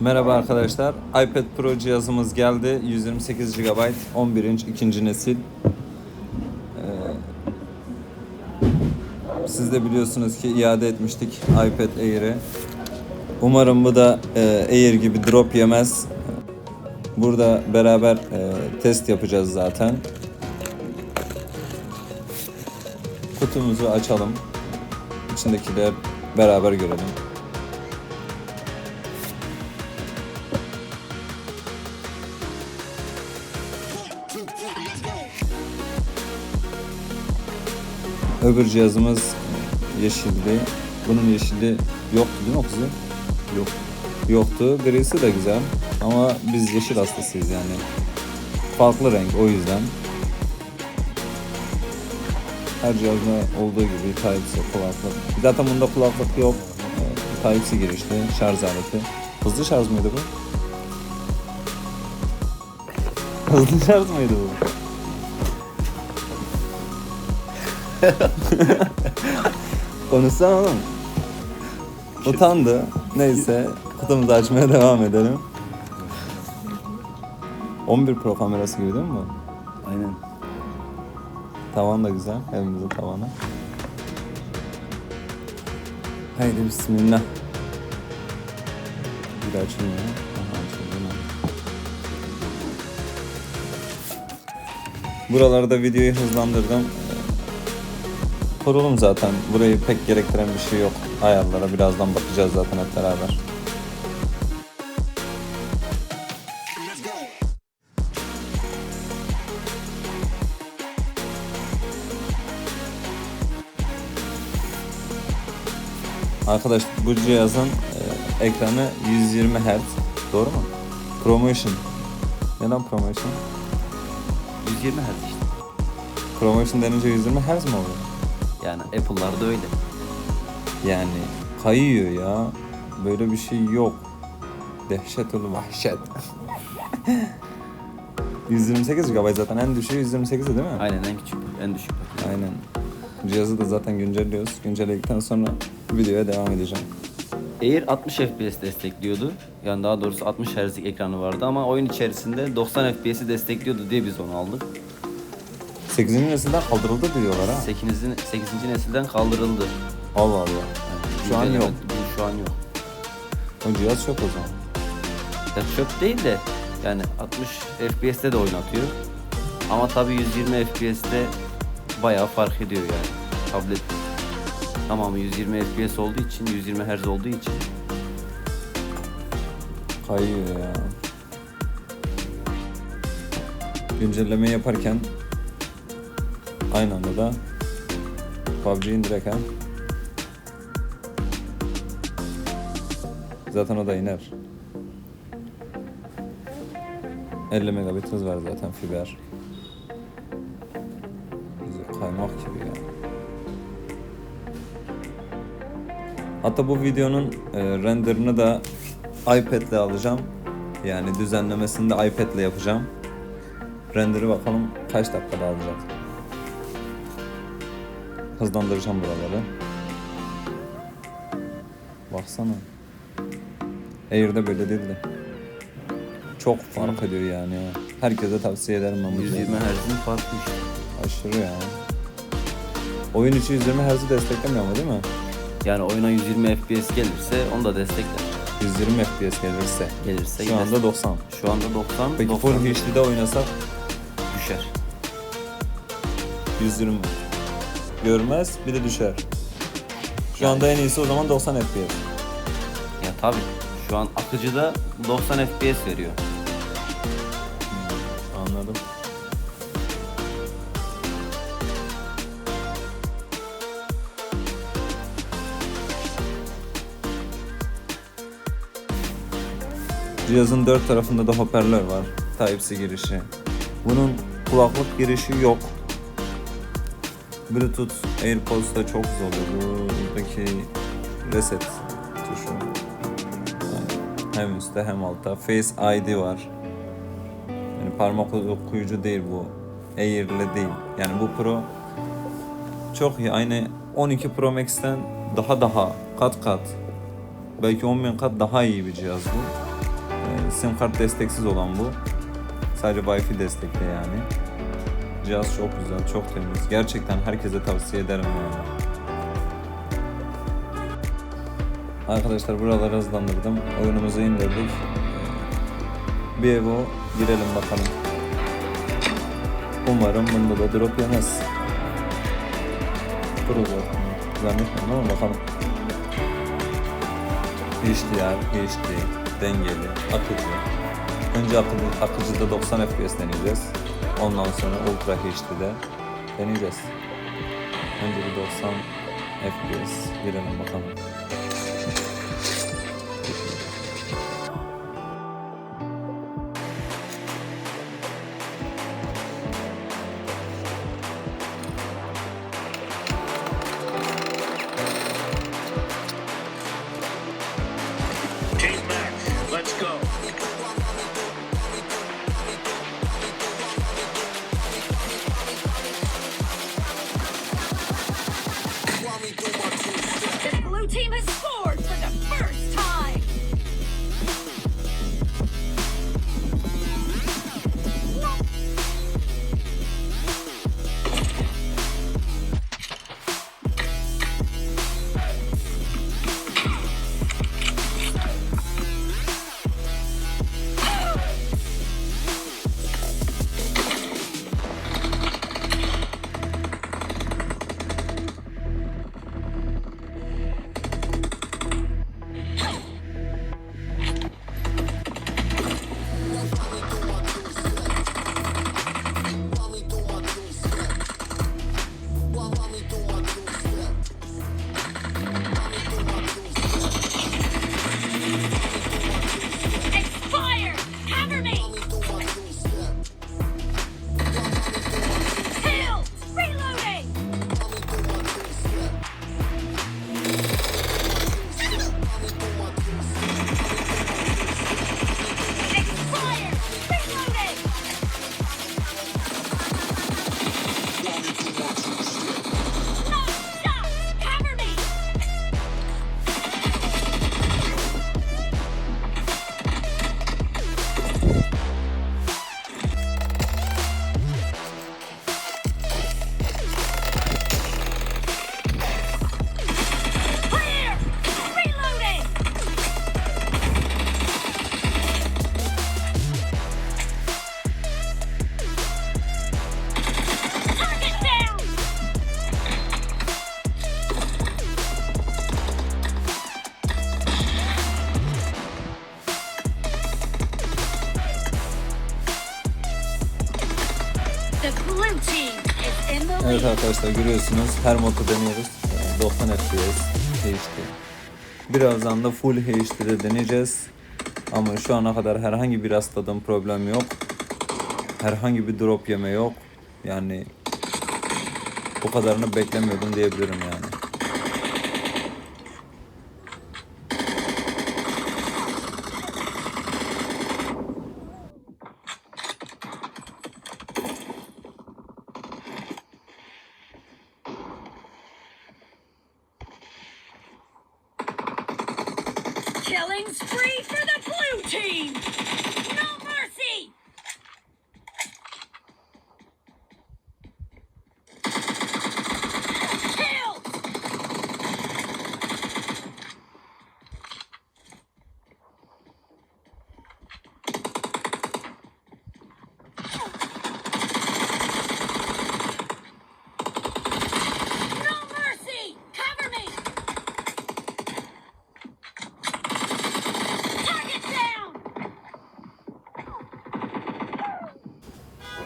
Merhaba arkadaşlar. iPad Pro cihazımız geldi. 128 GB, 11 inç, ikinci nesil. Ee, siz de biliyorsunuz ki iade etmiştik iPad Air'i. Umarım bu da e, Air gibi drop yemez. Burada beraber e, test yapacağız zaten. Kutumuzu açalım. İçindekiler beraber görelim. Öbür cihazımız yeşilli. Bunun yeşili yoktu değil mi o? Yok. Yoktu. Grisi de güzel. Ama biz yeşil hastasıyız yani. Farklı renk o yüzden. Her cihazda olduğu gibi Type-C kulaklık. Zaten bunda kulaklık yok. Type-C girişli şarj aleti. Hızlı şarj mıydı bu? Hızlı şarj mıydı bu? Konuşsana oğlum. Utandı. Neyse kutumuzu açmaya devam edelim. 11 Pro kamerası gibi değil mi bu? Aynen. Tavan da güzel. Evimizin tavanı. Haydi bismillah. Bir açılmıyor. Aha açıldı. Buralarda videoyu hızlandırdım. Kurulum zaten. Burayı pek gerektiren bir şey yok. Ayarlara birazdan bakacağız zaten hep beraber. Arkadaş bu cihazın e, ekranı 120 Hz. Doğru mu? Promotion. Neden promotion? 120 Hz işte. Promotion denince 120 Hz mi oluyor? Yani Apple'larda öyle. Yani kayıyor ya. Böyle bir şey yok. Dehşetül vahşet. 128 GB zaten en düşüğü 128 değil mi? Aynen en küçük, en düşük. Aynen. Cihazı da zaten güncelliyoruz. Güncelledikten sonra videoya devam edeceğim. Air 60 FPS destekliyordu. Yani daha doğrusu 60 Hz'lik ekranı vardı ama oyun içerisinde 90 FPS'i destekliyordu diye biz onu aldık. 8. nesilden kaldırıldı diyorlar ha. 8. 8. nesilden kaldırıldı. Allah Allah. Yani Şu an güncelleme- yok. Bu Şu an yok. O cihaz çok o zaman. Ya çöp değil de yani 60 FPS'te de oynatıyor. Ama tabii 120 FPS'te bayağı fark ediyor yani. Tablet tamamı 120 FPS olduğu için, 120 Hz olduğu için Kayıyor ya. Güncelleme yaparken aynı anda da PUBG indirirken zaten o da iner. 50 megabit hız var zaten fiber. Kaymak gibi ya. Hatta bu videonun e, renderını da iPad'le alacağım. Yani düzenlemesini de iPad'le yapacağım. Render'ı bakalım kaç dakikada alacak. Hızlandıracağım buraları. Baksana. Air'de böyle değil de. Çok fark ediyor yani. ya. Herkese tavsiye ederim ben bu 120 cihazı. Hz'in farkı işte. Aşırı ya. Oyun içi 120 Hz'i desteklemiyor ama değil mi? Yani oyuna 120 FPS gelirse onu da destekler. 120 FPS gelirse. Gelirse Şu anda gider. 90. Şu anda 90, Peki 90 Full HD'de oynasak düşer. 120 görmez bir de düşer. Şu anda en iyisi o zaman 90 FPS. Ya tabii şu an akıcıda 90 FPS veriyor. Anladım. Cihazın dört tarafında da hoparlör var. Type-C girişi. Bunun kulaklık girişi yok. Bluetooth AirPods'ta çok zor oluyor. Buradaki reset tuşu. Hem üstte hem altta. Face ID var. Yani parmak okuyucu değil bu. Air'le değil. Yani bu Pro çok iyi. Aynı 12 Pro Max'ten daha daha kat kat belki 10 bin kat daha iyi bir cihaz bu. Ee, sim kart desteksiz olan bu. Sadece Wi-Fi destekli yani. Cihaz çok güzel, çok temiz. Gerçekten herkese tavsiye ederim yani. Arkadaşlar buraları hızlandırdım. Oyunumuzu indirdik. Ee, Bir Evo girelim bakalım. Umarım bunda da drop yemez. Duracak. Zannetmiyorum ama bakalım. HDR, HD, dengeli, akıcı. Önce akıcı, akıcıda 90 FPS deneyeceğiz. Ondan sonra Ultra HD'de deneyeceğiz. Önce bir 90 FPS girelim bakalım. Evet arkadaşlar görüyorsunuz her modu deniyoruz. Ee, 90 FPS HD. Birazdan da full HD'de deneyeceğiz. Ama şu ana kadar herhangi bir rastladığım problem yok. Herhangi bir drop yeme yok. Yani bu kadarını beklemiyordum diyebilirim yani.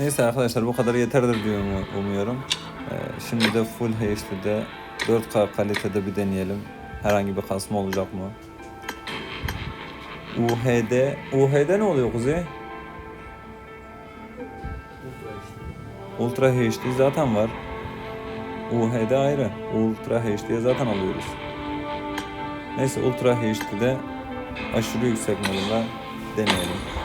Neyse arkadaşlar bu kadar yeterdir diye umu- umuyorum. Ee, şimdi de full HD'de 4K kalitede bir deneyelim. Herhangi bir kasma olacak mı? UHD UHD ne oluyor Kuzey? Ultra HD zaten var. UHD ayrı. Ultra HD'ye zaten alıyoruz. Neyse Ultra HD'de aşırı yüksek modunda deneyelim.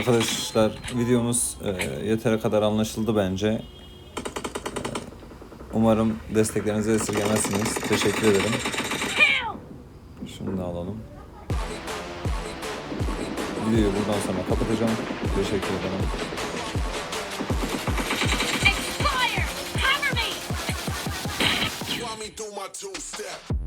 Arkadaşlar videomuz e, yeteri kadar anlaşıldı bence. E, Umarım desteklerinizi esirgemezsiniz. Teşekkür ederim. Şunu da alalım. Videoyu buradan sonra kapatacağım. Teşekkür ederim. Expire! Cover me!